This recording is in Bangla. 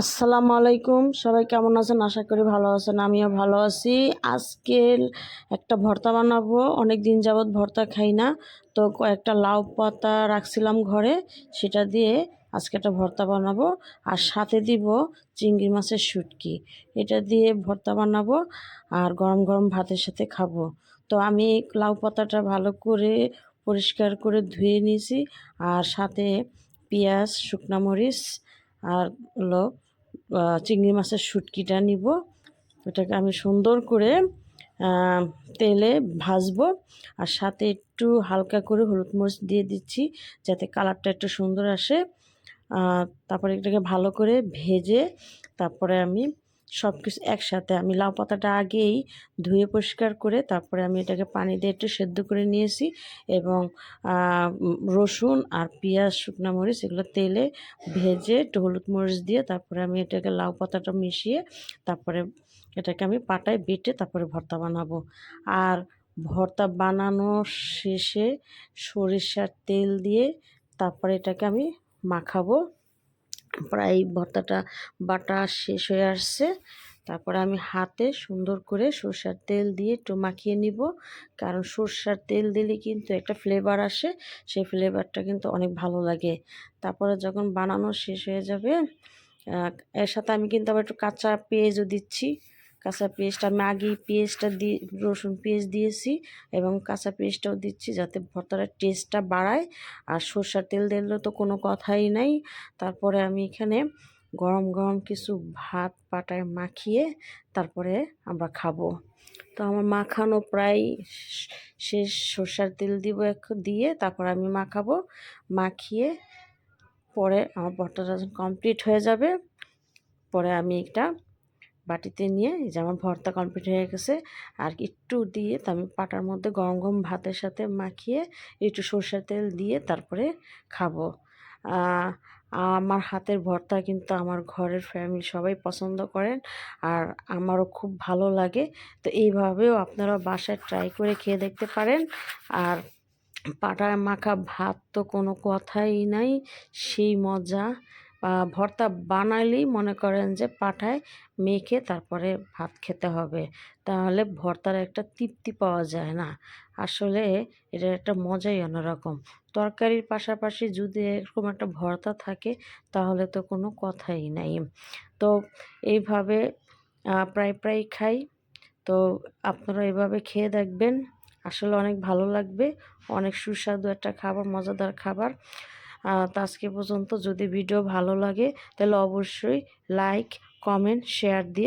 আসসালামু আলাইকুম। সবাই কেমন আছেন? আশা করি ভালো আছেন, আমিও ভালো আছি। আজকে একটা ভর্তা বানাবো। অনেক দিন যাবৎ ভর্তা খাই না, তো কয়েকটা লাউ পাতা রাখছিলাম ঘরে, সেটা দিয়ে আজকে একটা ভর্তা বানাবো। আর সাথে দিব চিংড়ি মাছের শুটকি, এটা দিয়ে ভর্তা বানাবো আর গরম গরম ভাতের সাথে খাব। তো আমি লাউ পাতাটা ভালো করে পরিষ্কার করে ধুয়ে নিয়েছি, আর সাথে পেঁয়াজ, শুকনা মরিচ আর হলো চিংড়ি মাছের শুটকিটা নিব। ওটাকে আমি সুন্দর করে তেলে ভাজবো। আর সাথে একটু হালকা করে হলুদ মরিচ দিয়ে দিচ্ছি, যাতে কালারটা একটু সুন্দর আসে। তারপরে এটাকে ভালো করে ভেজে তারপরে আমি সব কিছু একসাথে। আমি লাউ পাতাটা আগেই ধুয়ে পরিষ্কার করে তারপরে আমি এটাকে পানি দিয়ে একটু সেদ্ধ করে নিয়েছি এবং রসুন আর পেঁয়াজ, শুকনা মরিচ এগুলো তেলে ভেজে একটু হলুদ মরিচ দিয়ে তারপরে আমি এটাকে লাউ পাতাটা মিশিয়ে তারপরে এটাকে আমি পাটায় বেটে তারপরে ভর্তা বানাবো। আর ভর্তা বানানো শেষে সরিষার তেল দিয়ে তারপরে এটাকে আমি মাখাবো। প্রায় ভর্তাটা বাটা শেষ হয়ে আসছে। তারপরে আমি হাতে সুন্দর করে সরষার তেল দিয়ে একটু মাখিয়ে নিব। কারণ সরষার তেল দিলে কিন্তু একটা ফ্লেভার আসে, সেই ফ্লেভারটা কিন্তু অনেক ভালো লাগে। তারপরে যখন বানানো শেষ হয়ে যাবে এর সাথে আমি কিন্তু আবার একটু কাঁচা পেঁয়াজও দিচ্ছি। কাঁচা পেঁয়াজটা আমি পেঁয়াজটা দিয়ে রসুন পেঁয়াজ দিয়েছি এবং কাঁচা পেঁয়াজটাও দিচ্ছি যাতে ভর্তাটার টেস্টটা বাড়ায়। আর সরষার তেল দিলে তো কোনো কথাই নাই। তারপরে আমি এখানে গরম গরম কিছু ভাত পাটায় মাখিয়ে তারপরে আমরা খাব। তো আমার মাখানো প্রায় শেষ সরষার তেল দিব এক- দিয়ে তারপর আমি মাখাবো। মাখিয়ে পরে আমার ভর্তাটা কমপ্লিট হয়ে যাবে। পরে আমি এটা বাটিতে নিয়ে এই যে আমার ভর্তা কমপ্লিট হয়ে গেছে। আর একটু দিয়ে তো আমি পাটার মধ্যে গরম গরম ভাতের সাথে মাখিয়ে একটু সরষের তেল দিয়ে তারপরে খাব। আমার হাতের ভর্তা কিন্তু আমার ঘরের ফ্যামিলি সবাই পছন্দ করেন আর আমারও খুব ভালো লাগে। তো এইভাবেও আপনারা বাসায় ট্রাই করে খেয়ে দেখতে পারেন। আর পাটায় মাখা ভাত তো কোনো কথাই নাই, সেই মজা। ভর্তা বানালেই মনে করেন যে পাঠায়, মেখে তারপরে ভাত খেতে হবে। তাহলে ভর্তার একটা তৃপ্তি পাওয়া যায় না। আসলে এটার একটা মজাই অন্যরকম। তরকারির পাশাপাশি যদি এরকম একটা ভর্তা থাকে, তাহলে তো কোনো কথাই নাই। তো এইভাবে প্রায় প্রায় খাই। তো আপনারা এভাবে খেয়ে দেখবেন। আসলে অনেক ভালো লাগবে। অনেক সুস্বাদু একটা খাবার, মজাদার খাবার। তো আজকে পর্যন্ত যদি ভিডিও ভালো লাগে তাহলে অবশ্যই লাইক কমেন্ট শেয়ার দিয়ে